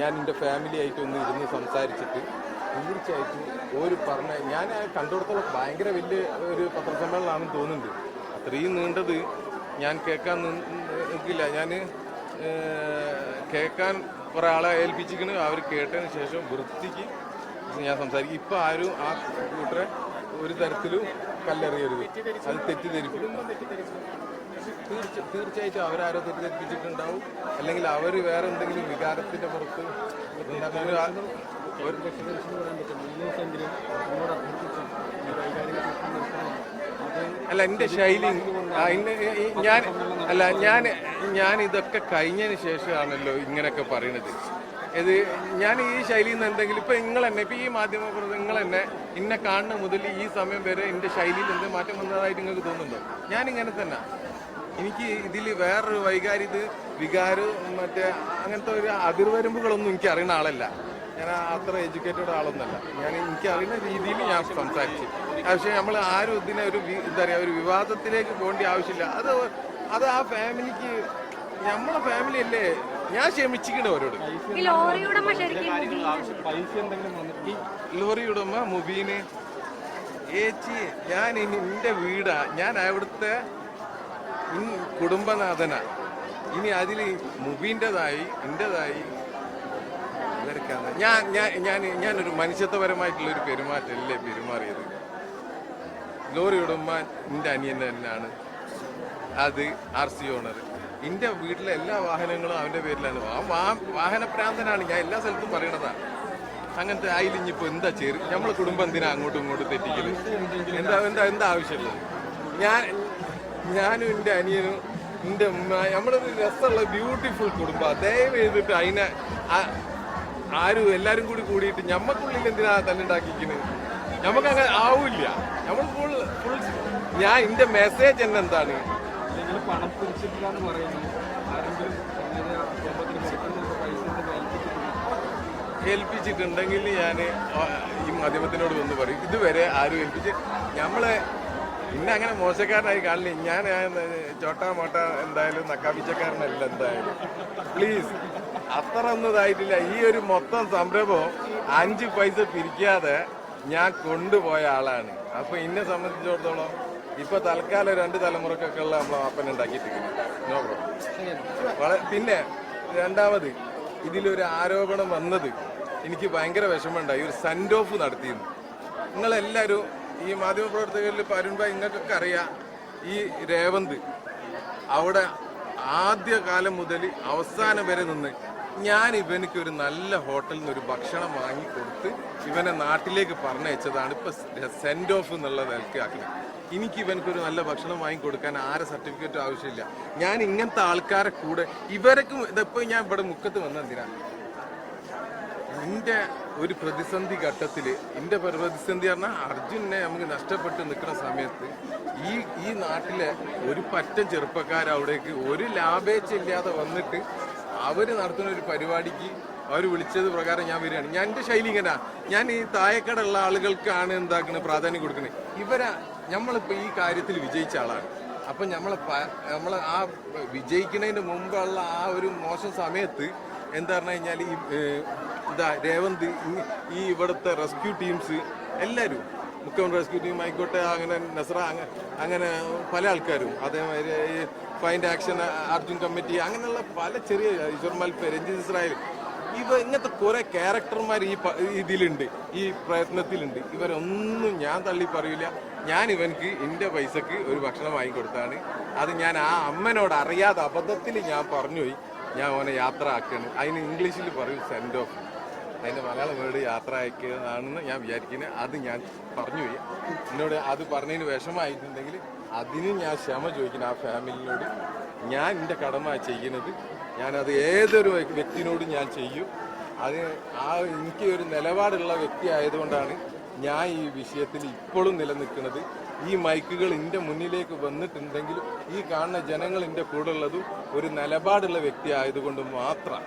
ഞാൻ എന്റെ ഫാമിലി ആയിട്ട് ഒന്ന് ഇരുന്ന് സംസാരിച്ചിട്ട് തീർച്ചയായിട്ടും ഒരു പറഞ്ഞ ഞാൻ കണ്ടിടത്തോളം ഭയങ്കര വലിയ ഒരു പത്രസമ്മേളനമാണെന്ന് തോന്നുന്നുണ്ട്. അത്രയും നീണ്ടത് ഞാൻ കേൾക്കാൻ നിൽക്കില്ല. ഞാൻ കേൾക്കാൻ ഒരാളെ ഏൽപ്പിച്ചിരിക്കണ്. അവർ കേട്ടതിന് ശേഷം വൃത്തിക്ക് ഞാൻ സംസാരിക്കും. ഇപ്പം ആരും ആ കൂട്ടരെ ഒരു തരത്തിലും കല്ലെറിയരുത്. അത് തെറ്റിദ്ധരിപ്പിക്കും തീർച്ച തീർച്ചയായിട്ടും അവരാരോ തെറ്റിദ്ധരിപ്പിച്ചിട്ടുണ്ടാവും. അല്ലെങ്കിൽ അവർ വേറെ എന്തെങ്കിലും വികാരത്തിന്റെ പുറത്ത് ഒരു അല്ല എന്റെ ശൈലി ഞാൻ അല്ല ഞാൻ ഞാൻ ഇതൊക്കെ കഴിഞ്ഞതിന് ശേഷമാണല്ലോ ഇങ്ങനെയൊക്കെ പറയണത്. ഇത് ഞാൻ ഈ ശൈലിയിൽ നിന്ന് എന്തെങ്കിലും ഇപ്പൊ നിങ്ങൾ തന്നെ ഇപ്പൊ ഈ മാധ്യമ നിങ്ങൾ തന്നെ ഇന്നെ കാണുന്ന മുതൽ ഈ സമയം വരെ എന്റെ ശൈലിയിൽ എന്ത് മാറ്റം വന്നതായിട്ട് നിങ്ങൾക്ക് തോന്നുന്നുണ്ടോ? ഞാൻ ഇങ്ങനെ തന്നെ. എനിക്ക് ഇതിൽ വേറൊരു വൈകാരിത് വികാരം മറ്റേ അങ്ങനത്തെ ഒരു അതിർവരമ്പുകളൊന്നും എനിക്ക് അറിയുന്ന ആളല്ല. ഞാൻ അത്ര എഡ്യൂക്കേറ്റഡ് ആളൊന്നല്ല. ഞാൻ എനിക്ക് അറിയുന്ന രീതിയിൽ ഞാൻ സംസാരിച്ചു. പക്ഷേ നമ്മൾ ആരും ഇതിനെ ഒരു എന്താ പറയുക ഒരു വിവാദത്തിലേക്ക് പോകേണ്ട ആവശ്യമില്ല. അത് അത് ആ ഫാമിലിക്ക് നമ്മളെ ഫാമിലി അല്ലേ? ഞാൻ ക്ഷമിച്ചിക്കണ അവരോട്. ലോറി ഉടമ മുബീന് ഏച്ചി ഞാൻ ഇനി എന്റെ വീടാ. ഞാൻ അവിടുത്തെ ഇൻ- കുടുംബനാഥനാ. ഇനി അതിൽ മുബീന്റെതായി എന്റെതായി ഞാൻ ഞാൻ ഞാൻ ഞാനൊരു മനുഷ്യത്വപരമായിട്ടുള്ള ഒരു പെരുമാറ്റമല്ലേ പെരുമാറിയത്? ലോറി ഉടമ എന്റെ അനിയൻ തന്നെയാണ്. അത് ആർ സി ഓണർ. എന്റെ വീട്ടിലെ എല്ലാ വാഹനങ്ങളും അവന്റെ പേരിലാണ്. ആ വാ- വാഹനപ്രാന്തനാണ്. ഞാൻ എല്ലാ സ്ഥലത്തും പറയണതാണ് അങ്ങനത്തെ ആയിലിഞ്ഞിപ്പോ എന്താ ചേര് നമ്മളെ കുടുംബം എന്തിനാ അങ്ങോട്ടും ഇങ്ങോട്ടും തെറ്റിക്കൽ? എന്താ എന്താ എന്താ ആവശ്യമുള്ളത്? ഞാൻ ഞാനും എന്റെ അനിയനും എന്റെ നമ്മളൊരു രസമുള്ള ബ്യൂട്ടിഫുൾ കുടുംബം. ദയവ് ചെയ്തിട്ട് അതിനെ ആരും എല്ലാവരും കൂടി കൂടിയിട്ട് ഞമ്മക്കുള്ളിൽ എന്തിനാ തല്ലുണ്ടാക്കിക്കുന്നത് നമുക്ക് അങ്ങനെ ആവില്ല നമ്മൾ ഫുൾ ഫുൾ ഞാൻ എന്റെ മെസ്സേജ് തന്നെ എന്താണ്? പണം പിരിച്ചിട്ടില്ല എന്ന് പറയുന്നു. ആരെങ്കിലും ഏൽപ്പിച്ചിട്ടുണ്ടെങ്കിൽ ഞാൻ ഈ മാധ്യമത്തിനോട് വന്ന് പറയും. ഇതുവരെ ആരും ഏൽപ്പിച്ച് നമ്മളെ ഇന്നെ അങ്ങനെ മോശക്കാരനായി കാണില്ല. ഞാൻ ചോട്ടാ മോട്ട എന്തായാലും നക്കാപ്പിച്ചക്കാരനല്ല എന്തായാലും. പ്ലീസ് അത്ര ഒന്നും ഇതായിട്ടില്ല. ഈ ഒരു മൊത്തം സംരംഭം അഞ്ച് പൈസ പിരിക്കാതെ ഞാൻ കൊണ്ടുപോയ ആളാണ്. അപ്പൊ എന്നെ സംബന്ധിച്ചിടത്തോളം ഇപ്പൊ തൽക്കാലം രണ്ട് തലമുറക്കൊക്കെ ഉള്ള നമ്മളെ അപ്പൻ ഉണ്ടാക്കിയിട്ടിരിക്കുന്നു. നോ പ്രോബ്ലം പിന്നെ രണ്ടാമത് ഇതിലൊരു ആരോപണം വന്നത് എനിക്ക് ഭയങ്കര വിഷമമുണ്ടായി. ഒരു സെൻഡ് ഓഫ് നടത്തിയിരുന്നു. നിങ്ങളെല്ലാവരും ഈ മാധ്യമപ്രവർത്തകരിൽ ഇപ്പോൾ അരുൺ ഭായി നിങ്ങൾക്കൊക്കെ അറിയാം ഈ രേവന്ത് അവിടെ ആദ്യ കാലം മുതൽ അവസാനം വരെ നിന്ന് ഞാൻ ഇവനക്ക് ഒരു നല്ല ഹോട്ടലിൽ നിന്ന് ഒരു ഭക്ഷണം വാങ്ങി കൊടുത്ത് ഇവനെ നാട്ടിലേക്ക് പറഞ്ഞയച്ചതാണ് ഇപ്പൊ സെൻഡ് ഓഫ് എന്നുള്ള നിലയ്ക്ക് ആക്കുന്നത് എനിക്ക് ഇവനക്ക് ഒരു നല്ല ഭക്ഷണം വാങ്ങി കൊടുക്കാൻ ആരെ സർട്ടിഫിക്കറ്റ് ആവശ്യമില്ല. ഞാൻ ഇങ്ങനത്തെ ആൾക്കാരെ കൂടെ ഇവർക്കും ഇതിപ്പോ ഞാൻ ഇവിടെ മുക്കത്ത് വന്ന എന്റെ ഒരു പ്രതിസന്ധി ഘട്ടത്തിൽ എന്റെ പ്രതിസന്ധി പറഞ്ഞാൽ അർജുനെ നമുക്ക് നഷ്ടപ്പെട്ട് നിൽക്കുന്ന സമയത്ത് ഈ ഈ നാട്ടിലെ ഒരു പറ്റം ചെറുപ്പക്കാർ അവിടേക്ക് ഒരു ലാഭേച്ഛ ഇല്ലാതെ വന്നിട്ട് അവർ നടത്തുന്ന ഒരു പരിപാടിക്ക് അവർ വിളിച്ചത് പ്രകാരം ഞാൻ വരികയാണ്. ഞാൻ എന്റെ ശൈലി ഇങ്ങനെ. ഞാൻ ഈ താഴെക്കടുള്ള ആളുകൾക്കാണ് എന്താക്കുന്നത് പ്രാധാന്യം കൊടുക്കുന്നത് ഇവരാ നമ്മളിപ്പോൾ ഈ കാര്യത്തിൽ വിജയിച്ച ആളാണ്. അപ്പം നമ്മൾ നമ്മൾ ആ വിജയിക്കുന്നതിന് മുമ്പുള്ള ആ ഒരു മോശം സമയത്ത് എന്താ പറഞ്ഞു കഴിഞ്ഞാൽ ഈ രേവന്ത് ഈ ഇവിടുത്തെ റെസ്ക്യൂ ടീംസ് എല്ലാവരും മുഖ്യമന്ത്രി റെസ്ക്യൂ ടീം ആയിക്കോട്ടെ അങ്ങനെ നസ്ര അങ്ങനെ പല ആൾക്കാരും അതേമാതിരി ഫൈൻഡ് ആക്ഷൻ അർജുൻ കമ്മിറ്റി അങ്ങനെയുള്ള പല ചെറിയ ഈശ്വർ മൽപ്പ രഞ്ജിത് ഇസ്രായേൽ ഇവ ഇങ്ങനത്തെ കുറെ ക്യാരക്ടർമാർ ഈ ഇതിലുണ്ട് ഈ പ്രയത്നത്തിലുണ്ട്. ഇവരൊന്നും ഞാൻ തള്ളി പറയില്ല ഞാൻ ഇവൻക്ക് എന്റെ പൈസക്ക് ഒരു ഭക്ഷണം വാങ്ങിക്കൊടുത്താണ്. അത് ഞാൻ ആ അമ്മനോട് അറിയാതെ അബദ്ധത്തിൽ ഞാൻ പറഞ്ഞുപോയി. ഞാൻ ഓനെ യാത്ര ആക്കുകയാണ് അതിന് ഇംഗ്ലീഷിൽ പറയും സെൻഡ് ഓഫ് അതിന്റെ മലയാള വേർഡ് യാത്ര അയക്കുന്നതാണെന്ന് ഞാൻ വിചാരിക്കുന്നത് അത് ഞാൻ പറഞ്ഞു പോയി. എന്നോട് അത് പറഞ്ഞതിന് വിഷമമായിട്ടുണ്ടെങ്കിൽ അതിന് ഞാൻ ക്ഷമ ചോദിക്കുന്നു ആ ഫാമിലിനോട്. ഞാൻ എന്റെ കടമ ചെയ്യുന്നത്. ഞാനത് ഏതൊരു വ്യക്തിനോടും ഞാൻ ചെയ്യും. അത് ആ എനിക്ക് ഒരു നിലപാടുള്ള വ്യക്തി ആയതുകൊണ്ടാണ് ഞാൻ ഈ വിഷയത്തിൽ ഇപ്പോഴും നിലനിൽക്കുന്നത്. ഈ മൈക്കുകൾ എന്റെ മുന്നിലേക്ക് വന്നിട്ടുണ്ടെങ്കിലും ഈ കാണുന്ന ജനങ്ങൾ എന്റെ കൂടെ ഉള്ളതും ഒരു നിലപാടുള്ള വ്യക്തി ആയതുകൊണ്ട് മാത്രം.